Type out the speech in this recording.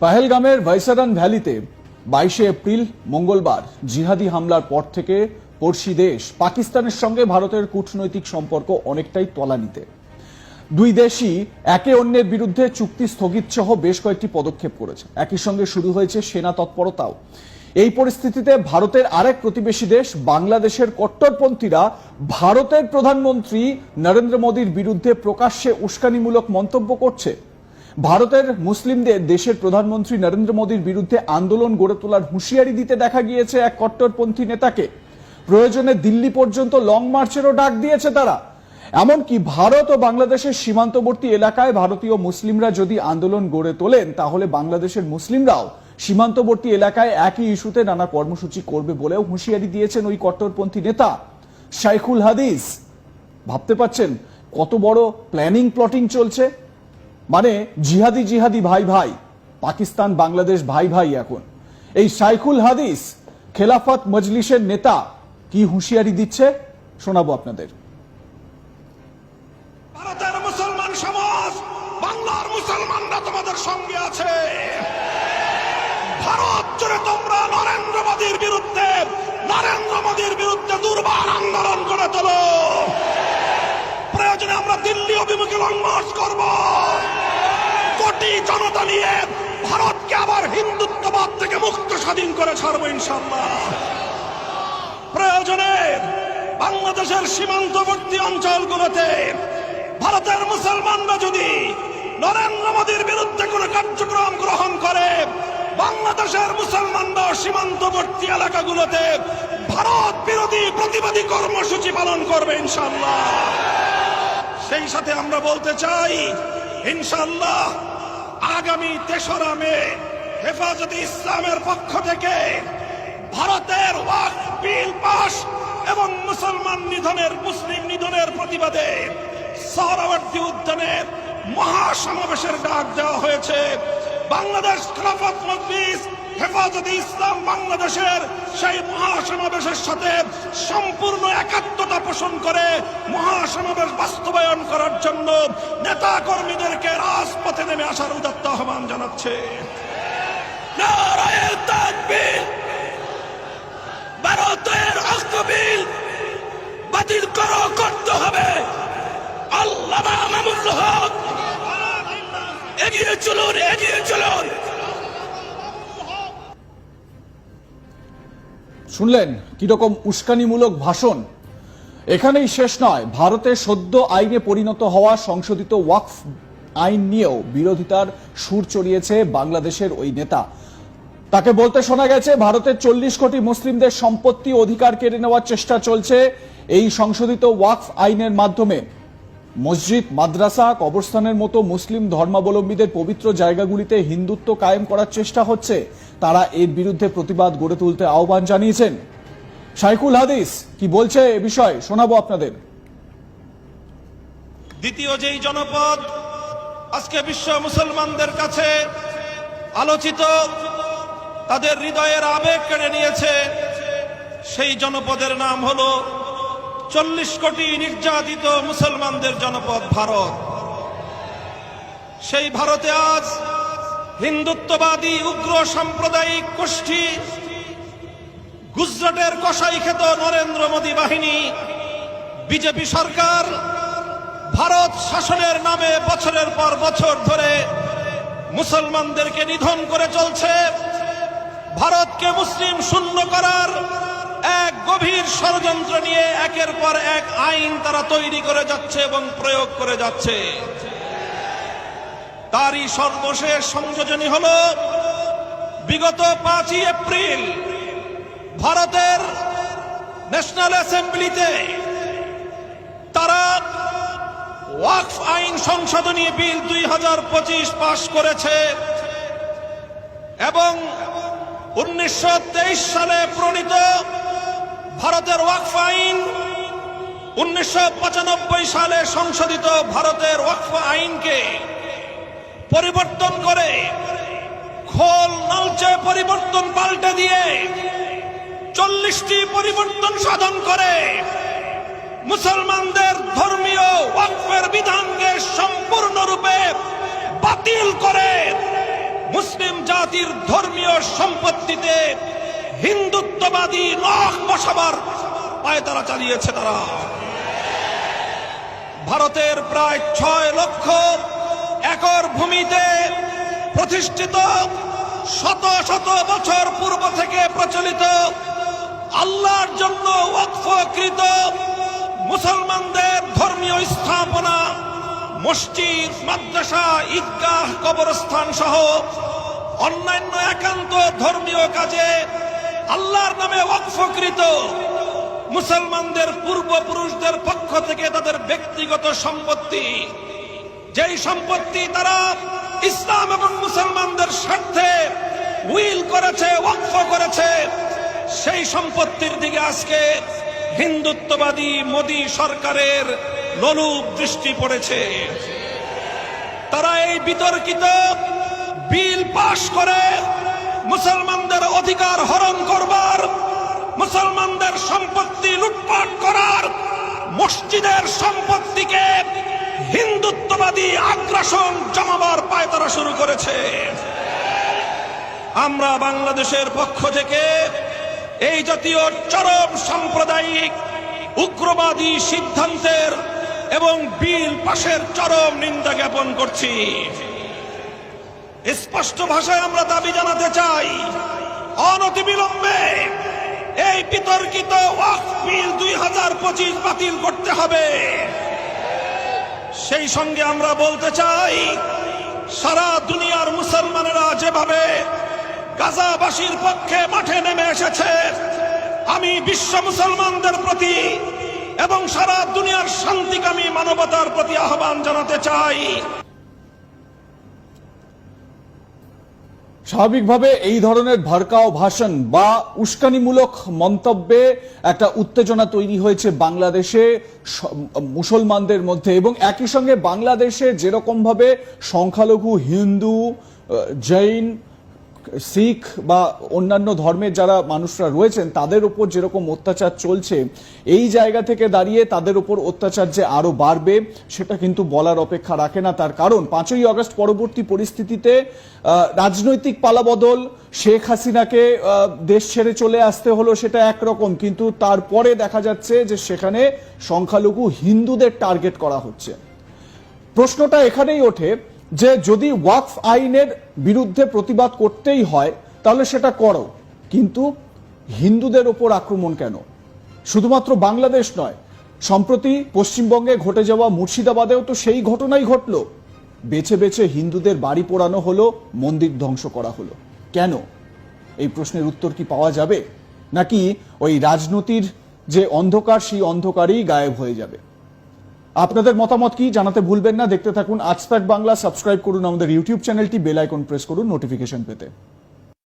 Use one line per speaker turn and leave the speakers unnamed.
পাহেলগামের ভাইসারান ভ্যালিতে বাইশে এপ্রিল, মঙ্গলবার জিহাদি হামলার পর থেকে পড়শি দেশ পাকিস্তানের সঙ্গে ভারতের কূটনৈতিক সম্পর্ক অনেকটাই তলানিতে। দুই দেশই একে অন্যের বিরুদ্ধে চুক্তি স্থগিত সহ বেশ কয়েকটি পদক্ষেপ করেছে। একই সঙ্গে শুরু হয়েছে সেনা তৎপরতাও। এই পরিস্থিতিতে ভারতের আরেক প্রতিবেশী দেশ বাংলাদেশের কট্টরপন্থীরা ভারতের প্রধানমন্ত্রী নরেন্দ্র মোদীর বিরুদ্ধে প্রকাশ্যে উস্কানিমূলক মন্তব্য করছে। ভারতের মুসলিমদের দেশের প্রধানমন্ত্রী নরেন্দ্র মোদীর বিরুদ্ধে আন্দোলন গড়ে তোলার হুঁশিয়ারি দিতে দেখা গিয়েছে এক কট্টরপন্থী নেতাকে। প্রয়োজনে দিল্লি পর্যন্ত লং মার্চেরও ডাক দিয়েছে তারা। এমনকি ভারত ও বাংলাদেশের সীমান্তবর্তী এলাকায় ভারতীয় মুসলিমরা যদি আন্দোলন গড়ে তোলেন, তাহলে বাংলাদেশের মুসলিমরাও সীমান্তবর্তী এলাকায় একই ইস্যুতে নানা কর্মসূচি করবে বলেও হুঁশিয়ারি দিয়েছেন ওই কট্টরপন্থী নেতা। শাইখুল হাদিস, ভাবতে পাচ্ছেন কত বড় প্ল্যানিং, প্লটিং চলছে? মানে জিহাদি জিহাদি ভাই ভাই, পাকিস্তান বাংলাদেশ ভাই ভাই এখন। এই শাইখুল হাদিস খেলাফত মজলিসের নেতা কি হুঁশিয়ারি দিচ্ছে? শোনাবো আপনাদের।
সঙ্গে আছে। তোমরা বিরুদ্ধে বিরুদ্ধে আন্দোলন করে তোলো। প্রয়োজনে আমরা দিল্লি অভিমুখে লং মার্চ করব। কোটি জনতা নিয়ে ভারতকে আবার হিন্দুত্ববাদ থেকে মুক্ত স্বাধীন করে ছাড়বো ইনশাল্লাহ প্রয়োজনে বাংলাদেশের সীমান্তবর্তী অঞ্চলগুলোতে ভারতের মুসলমানরা যদি নরেন্দ্র মোদীর বিরুদ্ধে কোনো কার্যক্রম গ্রহণ করে, বাংলাদেশের মুসলমানরা সীমান্তবর্তী এলাকাগুলোতে ভারত বিরোধী প্রতিবাদী কর্মসূচি পালন করবে ইনশাল্লাহ সেই সাথে আমরা বলতে চাই ইনশাল্লাহ আগামী তেসরা মে হেফাজতে ইসলামের পক্ষ থেকে ভারতের বিল পাস এবং মুসলমান নিধনের, মুসলিম নিধনের প্রতিবাদে সহরাবর্তী উদ্যানে মহাসমাবেশের ডাক দেওয়া হয়েছে। বাংলাদেশ খেলাফত মজলিস হেফাজতে ইসলাম বাংলাদেশের সেই মহাসমাবেশের সাথে সম্পূর্ণ একাত্মতা পোষণ করে মহাসমাবেশ বাস্তবায়ন করার জন্য নেতা কর্মীদেরকে রাজপথে নেমে আসার উদাত্ত আহ্বান জানাচ্ছে। ভারতের অস্তবিল বাতিল করো, করতে হবে। আল্লাহ মামুল হক, এগিয়ে চলুন এগিয়ে চলুন।
শুনলেন, কীরকম উস্কানিমূলক ভাষণ। এখানেই শেষ নয় ভারতের সদ্য আইনে পরিণত হওয়া সংশোধিত ওয়াকফ আইন নিয়েও বিরোধিতার সুর চড়িয়েছে বাংলাদেশের ওই নেতা। তাকে বলতে শোনা গেছে ভারতের চল্লিশ কোটি মুসলিমদের সম্পত্তি অধিকার কেড়ে নেওয়ার চেষ্টা চলছে এই সংশোধিত ওয়াকফ আইনের মাধ্যমে। মসজিদ, মাদ্রাসা, কবরস্থানের মতো মুসলিম ধর্মাবলম্বীদের পবিত্র জায়গাগুলিতে হিন্দুত্ব কায়েম করার চেষ্টা হচ্ছে। তারা এর বিরুদ্ধে প্রতিবাদ গড়ে তুলতে আহ্বান জানিয়েছেন। শাইকুল হাদিস কি বলছে এ বিষয়ে শোনাবো আপনাদের।
দ্বিতীয় যেই জনপদ আজকে বিশ্ব মুসলমানদের কাছে আলোচিত, তাদের হৃদয়ের আবেগ কেড়ে নিয়েছে, সেই জনপদের নাম হলো চল্লিশ কোটি নির্যাতিত মুসলমানদের জনপদ ভারত। সেই ভারতে আজ হিন্দুত্ববাদী, উগ্র সাম্প্রদায়িক গোষ্ঠী, গুজরাটের কসাই খেত নরেন্দ্র মোদী বাহিনী, বিজেপি সরকার, ভারত শাসনের নামে বছরের পর বছর ধরে মুসলমানদেরকে নিধন করে চলছে। ভারতকে মুসলিম শূন্য করার এক গভীর ষড়যন্ত্র নিয়ে একের পর এক আইন তারা তৈরি করে যাচ্ছে এবং প্রয়োগ করে যাচ্ছে। তারই সর্বশেষ সংযোজনী হল বিগত পাঁচই এপ্রিল ভারতের ন্যাশনাল অ্যাসেম্বলিতে তারা ওয়াকফ আইন সংশোধনী বিল দুই হাজার পঁচিশ পাশ করেছে এবং উনিশশো তেইশ সালে প্রণীত ভারতের ওয়াকফ আইন উনিশশো পঁচানব্বই সালে সংশোধিত ভারতের ওয়াকফ আইনকে পরিবর্তন করে, খোল নালচে পরিবর্তন পাল্টে দিয়ে চল্লিশটি পরিবর্তন সাধন করে, মুসলমানদের ধর্মীয় ওয়াকফের বিধানকে সম্পূর্ণরূপে বাতিল করে, মুসলিম জাতির ধর্মীয় সম্পত্তিতে হিন্দুত্ববাদী নখ বসাবার পায়ে তারা চালিয়েছে তারা। ভারতের প্রায় ছয় লক্ষ একর ভূমিতে প্রতিষ্ঠিত শত শত বছর পূর্ব থেকে প্রচলিত আল্লাহর জন্য ওয়াকফকৃত মুসলমানদের ধর্মীয় স্থাপনা, মসজিদ, মাদ্রাসা, ঈদগাহ, কবরস্থান সহ অন্যান্য একান্ত ধর্মীয় কাজে আল্লাহর নামে ওয়াকফকৃত মুসলমানদের পূর্বপুরুষদের পক্ষ থেকে তাদের ব্যক্তিগত সম্পত্তি যেই সম্পত্তি তারা ইসলাম এবং মুসলমানদের স্বার্থে উইল করেছে, ওয়াকফ করেছে, সেই সম্পত্তির দিকে আজকে হিন্দুত্ববাদী মোদী সরকারের লোলুপ দৃষ্টি পড়েছে। তারা এই বিতর্কিত বিল পাশ করে মুসলমানদের অধিকার হরণ করবার, মুসলমানদের সম্পত্তি লুটপাট করার, মসজিদের সম্পত্তিকে হিন্দুত্ববাদী আগ্রাসন জমাবার পায়তারা শুরু করেছে। আমরা বাংলাদেশের পক্ষ থেকে এই জাতীয় চরম সাম্প্রদায়িক উগ্রবাদী সিদ্ধান্তের এবং বিল পাশের চরম নিন্দা জ্ঞাপন করছি। স্পষ্ট ভাষায় আমরা দাবি জানাতে চাই, অনতিবিলম্বে এই বিতর্কিত দুই হাজার পঁচিশ বাতিল করতে হবে। সেই সঙ্গে আমরা বলতে চাই, সারা দুনিয়ার মুসলমানেরা যেভাবে গাজাবাসীর পক্ষে মাঠে নেমে এসেছে, আমি বিশ্ব মুসলমানদের প্রতি এবং সারা দুনিয়ার শান্তিকামী মানবতার প্রতি আহ্বান জানাতে চাই।
স্বাভাবিকভাবে এই ধরনের ভরকাও ভাষণ বা উস্কানিমূলক মন্তব্যে একটা উত্তেজনা তৈরি হয়েছে বাংলাদেশে মুসলমানদের মধ্যে এবং একই সঙ্গে বাংলাদেশে যেরকমভাবে সংখ্যালঘু, হিন্দু জৈন শিখ বা অন্যান্য ধর্মের যারা মানুষরা রয়েছেন, তাদের উপর যেরকম অত্যাচার চলছে, এই জায়গা থেকে দাঁড়িয়ে তাদের উপর অত্যাচার যে আরও বাড়বে, সেটা কিন্তু বলার অপেক্ষা রাখে না। তার কারণ, পাঁচই আগস্ট পরবর্তী পরিস্থিতিতে রাজনৈতিক পালাবদল, শেখ হাসিনাকে দেশ ছেড়ে চলে আসতে হলো সেটা একরকম, কিন্তু তারপরে দেখা যাচ্ছে যে সেখানে সংখ্যালঘু হিন্দুদের টার্গেট করা হচ্ছে। প্রশ্নটা এখানেই ওঠে যে যদি ওয়াকফ আইনের বিরুদ্ধে প্রতিবাদ করতেই হয়, তাহলে সেটা করো। কিন্তু হিন্দুদের ওপর আক্রমণ কেন? শুধুমাত্র বাংলাদেশ নয়, সম্প্রতি পশ্চিমবঙ্গে ঘটে যাওয়া মুর্শিদাবাদেও তো সেই ঘটনাই ঘটলো। বেছে বেছে হিন্দুদের বাড়ি পোড়ানো হলো, মন্দির ধ্বংস করা হলো। কেন? এই প্রশ্নের উত্তর কি পাওয়া যাবে? নাকি ওই রাজনীতির যে অন্ধকার, সেই অন্ধকারই গায়েব হয়ে যাবে? আপনাদের মতামত কি জানাতে ভুলবেন না? দেখতে থাকুন আজ বাংলা, সাবস্ক্রাইব করুন আমাদের ইউটিউব চ্যানেলটি, বেল আইকন প্রেস করুন নোটিফিকেশন পেতে।